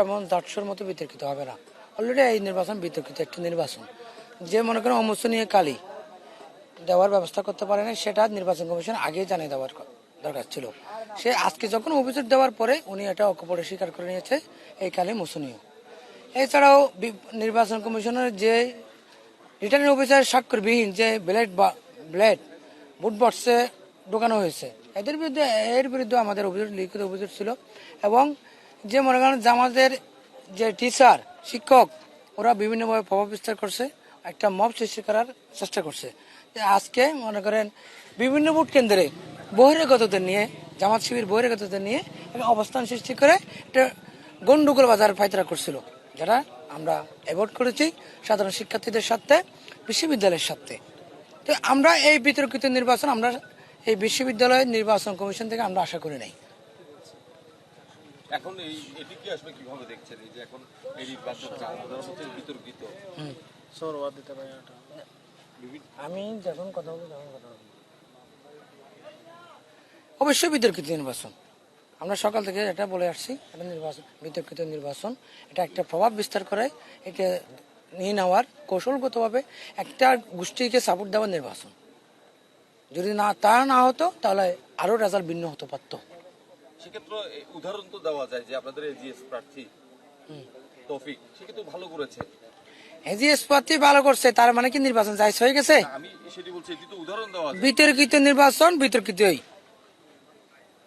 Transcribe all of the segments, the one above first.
এমন দাটশোর মতো বিতর্কিত হবে না। অলরেডি এই নির্বাচন বিতর্কিত একটি নির্বাচন। যে মনে করেন অমুসনীয় কালী দেওয়ার ব্যবস্থা করতে পারে না সেটা নির্বাচন কমিশন আগেই জানিয়ে দেওয়ার দরকার ছিল। সে আজকে যখন অভিযোগ দেওয়ার পরে উনি এটা অকপরে স্বীকার করে নিয়েছে, এই কালী মুসনীয় এছাড়াও নির্বাচন কমিশনের যে রিটার্নিং অফিসার স্বাক্ষরবিহীন যে ব্লেড বা, ব্লেড, বুট বক্সে ঢোকানো হয়েছে, এদের বিরুদ্ধে, এর বিরুদ্ধে আমাদের অভিযোগ, লিখিত অভিযোগ ছিল এবং যে মনে করেন যে আমাদের যে টিচার শিক্ষক, ওরা বিভিন্নভাবে প্রভাব বিস্তার করছে, একটা মব সৃষ্টি করার চেষ্টা করছে। আজকে মনে করেন বিভিন্ন ভোট কেন্দ্রে বহিরাগতদের নিয়ে, জামাত শিবির বহিরাগতদের নিয়ে একটা অবস্থান সৃষ্টি করে একটা গন্ডগোল বাজার ফাইতরা করছিল, যারা আমরা অ্যাভয়েড করেছি সাধারণ শিক্ষার্থীদের সাথে, বিশ্ববিদ্যালয়ের সাথে। তো আমরা এই বিতর্কিত নির্বাচন, আমরা এই বিশ্ববিদ্যালয় নির্বাচন কমিশন থেকে আমরা আশা করি নাই। এখন এই এটি কি আসবে কীভাবে দেখছেন? এই যে এখন এই হচ্ছে বিতর্কিত। বিভিন্ন আমি যখন কথা বলব তখন কথা বলব। অবশ্যই বিতর্কিত নির্বাচন। আমরা সকাল থেকে এটা বলে আসছি এটা নির্বাচন বিতর্কিত নির্বাচন। এটা একটা প্রভাব বিস্তার করে এটা নিয়ে নেওয়ার কৌশলগতভাবে একটা গোষ্ঠীকে সাপোর্ট দেওয়ার নির্বাচন। যদি না তা না হতো তাহলে আরও রেজাল্ট ভিন্ন হতে পারতো। সেক্ষেত্রে উদাহরণ তো দেওয়া যায় যে আপনাদের এজিএস প্রার্থী তৌফিক সে কিন্তু ভালো করেছে। এজিএস প্রার্থী ভালো করছে তার মানে কি নির্বাচন হয়ে গেছে? আমি সেটি বলছি এটি তো উদাহরণ দেওয়া যায়। বিতর্কিত নির্বাচন বিতর্কিতই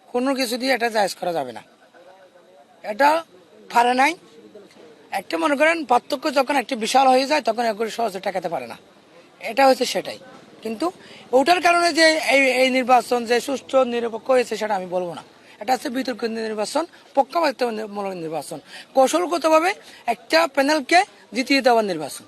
কোনো কিছু দিয়ে এটা জায়জ করা যাবে না। এটা পারে নাই। একটা মনে করেন পার্থক্য যখন একটি বিশাল হয়ে যায় তখন একবার সহজে টাকাতে পারে না। এটা হচ্ছে সেটাই। কিন্তু ওটার কারণে যে এই এই নির্বাচন যে সুষ্ঠু নিরপেক্ষ হয়েছে সেটা আমি বলব না। এটা হচ্ছে বিতর্ক নির্বাচন পক্ষপাতিত্বমূলক নির্বাচন। কৌশলগতভাবে একটা প্যানেলকে জিতিয়ে দেওয়ার নির্বাচন।